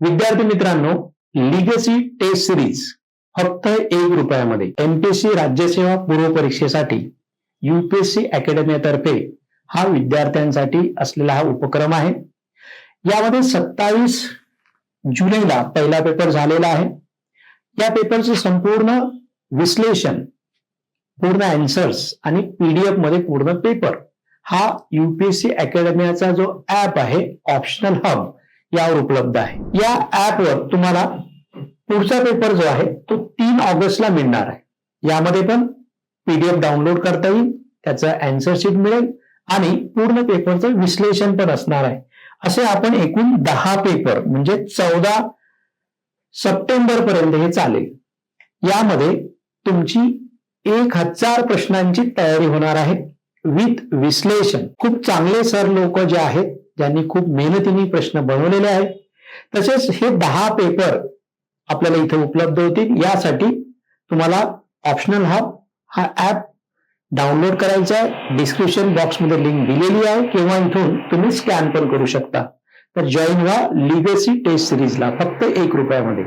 विद्यार्थी मित्रांनो legacy taste series फक्त एक रुपयामध्ये. एमपीएससी राज्यसेवा पूर्व परीक्षेसाठी युपीएससी अकॅडमीतर्फे हा विद्यार्थ्यांसाठी असलेला हा उपक्रम आहे. यामध्ये सत्तावीस जुलैला पहिला पेपर झालेला आहे. या पेपरचे संपूर्ण विश्लेषण पूर्ण अँसर्स आणि पीडीएफमध्ये पूर्ण पेपर हा युपीएससी अकॅडमीचा जो ऍप आहे ऑप्शनल हब यावर उपलब्ध आहे. या ऍपवर तुम्हाला पुढचा पेपर जो आहे तो तीन ऑगस्टला मिळणार आहे. यामध्ये पण पीडीएफ डाउनलोड करता येईल त्याचं अँसर शीट मिळेल आणि पूर्ण पेपरचं विश्लेषण पण असणार आहे. असे आपण एकूण दहा पेपर म्हणजे चौदा सप्टेंबर पर्यंत हे चालेल. यामध्ये तुमची एक हजार प्रश्नांची तयारी होणार आहे विथ विश्लेषण. खूप चांगले सर लोक जे आहेत ज्यांनी खूप मेहनतीने प्रश्न बनवलेले आहेत. तसेच हे दहा पेपर आपल्याला इथे उपलब्ध होतील. यासाठी तुम्हाला ऑप्शनल हब हा ऍप डाउनलोड करायचा आहे. डिस्क्रिप्शन बॉक्समध्ये लिंक दिलेली आहे. किंवा इथून तुम्ही स्कॅन पण करू शकता. तर जॉईन व्हा लिगसी टेस्ट सिरीजला फक्त एक रुपयामध्ये.